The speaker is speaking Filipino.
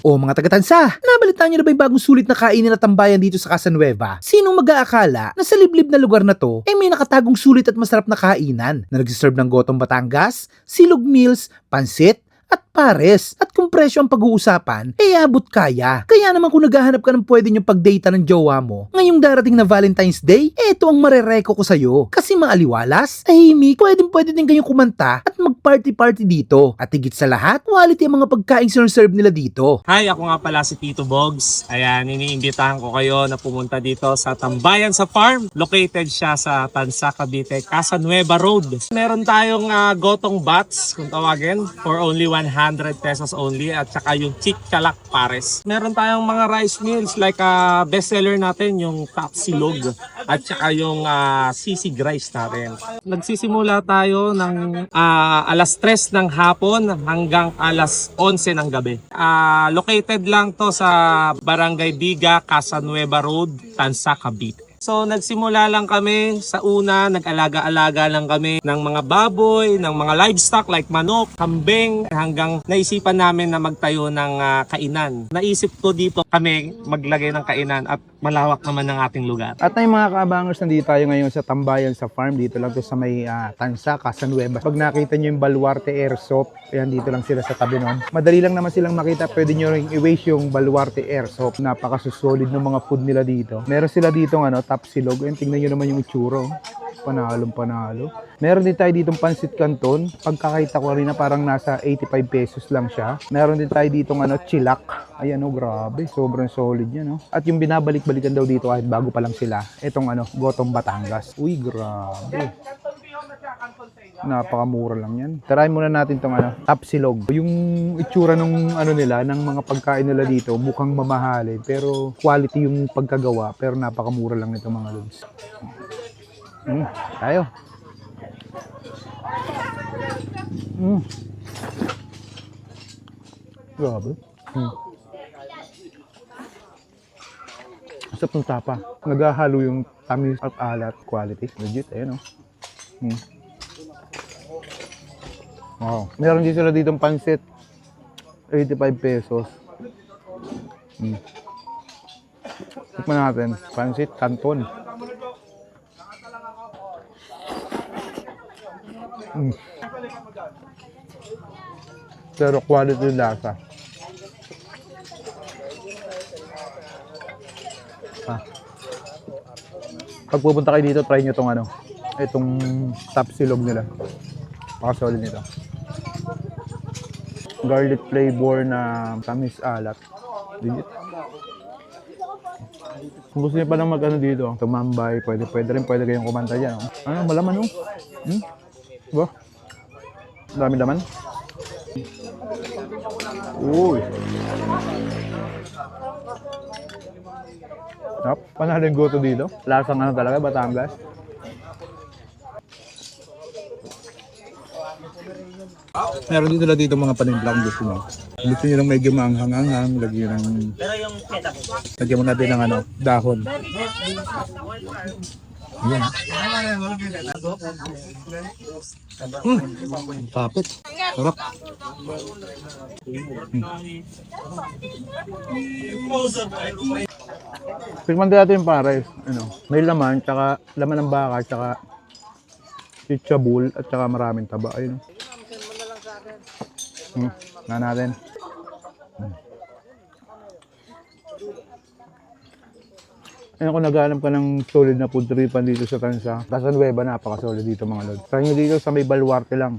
O mga taga-tansa, nabalitaan niyo na ba yung bagong sulit na kainin na tambayan dito sa Casanueva? Sinong mag-aakala na sa liblib na lugar na to, eh may nakatagong sulit at masarap na kainan na nagsiserve ng gotong Batangas, silog meals, pansit, at pares. At kung presyo ang pag-uusapan, eh abot kaya. Kaya naman kung naghahanap ka ng pwede niyong pag-data ng jowa mo, ngayong darating na Valentine's Day, ito ang marereko ko sa'yo. Kasi maaliwalas, tahimik, pwedeng pwede din kayong kumanta at mag-party-party dito. At higit sa lahat, quality ang mga pagkain serve nila dito. Hi, ako nga pala si Tito Bogs. Ayan, iniimbitahan ko kayo na pumunta dito sa Tambayan sa Farm. Located siya sa Tansa, Cavite, Casanueva Road. Meron tayong ah, gotong bats, kung tawagin, for only 100 pesos only. At saka yung chick chalak pares. Meron tayong mga rice meals like ah, bestseller natin, yung tapsilog. At saka yung ah, sisig rice natin. Nagsisimula tayo ng ah, alas 3 ng hapon hanggang alas 11 ng gabi. Ah, located lang to sa Barangay Biga, Casanueva Road, Tansa, Cavite. So nagsimula lang kami sa una, nag-alaga-alaga lang kami ng mga baboy, ng mga livestock like manok, kambing, hanggang naisipan namin na magtayo ng ah, kainan. Naisip ko dito kami maglagay ng kainan at malawak naman ng ating lugar. At ay mga kabangers, nandito tayo ngayon sa Tambayan sa farm. Dito lang to sa may ah, Tansa, Casanueva. Pag nakita nyo yung Baluarte Airsoft, ayan dito lang sila sa tabi nun. Madali lang naman silang makita. Pwede nyo i-waste yung Baluarte Airsoft. Napakasusolid ng mga food nila dito. Meron sila dito ano, top silog. Ayan, tingnan nyo naman yung itsura. oh. Panalong panalo. Meron din tayo ditong pansit canton. Pagkakita ko rin na parang nasa 85 pesos lang siya. Meron din tayo ditong ano, chilak. Ayan oh, grabe. Sobrang solid yan oh. At yung binabalik-balikan daw dito kahit bago pa lang sila. Itong ano, Gotong Batangas. Uy, grabe. Napakamura lang yan. Try muna natin tong ano, tapsilog. Yung itsura nung ano nila, ng mga pagkain nila dito, mukhang mamahalin. Pero quality yung pagkagawa. Pero napakamura lang nito mga lods. Mm, tayo. Mm. Grabe. Mm. Sarap ng tapa. Naghahalo yung tamis at alat quality. Legit, ayun oh. Mm. Wow. Meron din sila ditong pansit. 85 pesos. Mm. Tikman natin. Pansit, canton. Mm. Pero quality yung lasa. Ah. Pag pupunta kayo dito, try nyo itong ano, itong top silog nila. Pakasolid nito. Garlic flavor na tamis alat. Legit. Kung gusto niyo pa lang mag ano dito, tumambay, pwede, pwede rin, pwede kayong kumanta dyan. oh. Ano, malaman oh. Hmm? Diba? Dami laman. Uy. Yep. Panalo yung goto dito. Lasang ano talaga, Batangas. Meron dito lang dito mga panimplang gusto mo. Gusto nyo lang medyo maanghang-anghang, lagyan ng... Lagyan mo natin ng ano, dahon. Yan. Hmm. Kapit. Sarap. Hmm. Tikman din natin yung pares. Ano, may laman, tsaka laman ng baka, tsaka chichabul, at tsaka maraming taba. Ayun. Hmm. Na natin. Hmm. Ayun kung naghanap ka ng solid na food tripan dito sa Tansa. Casanueva, napaka-solid dito mga lod. Try dito sa may Baluarte lang.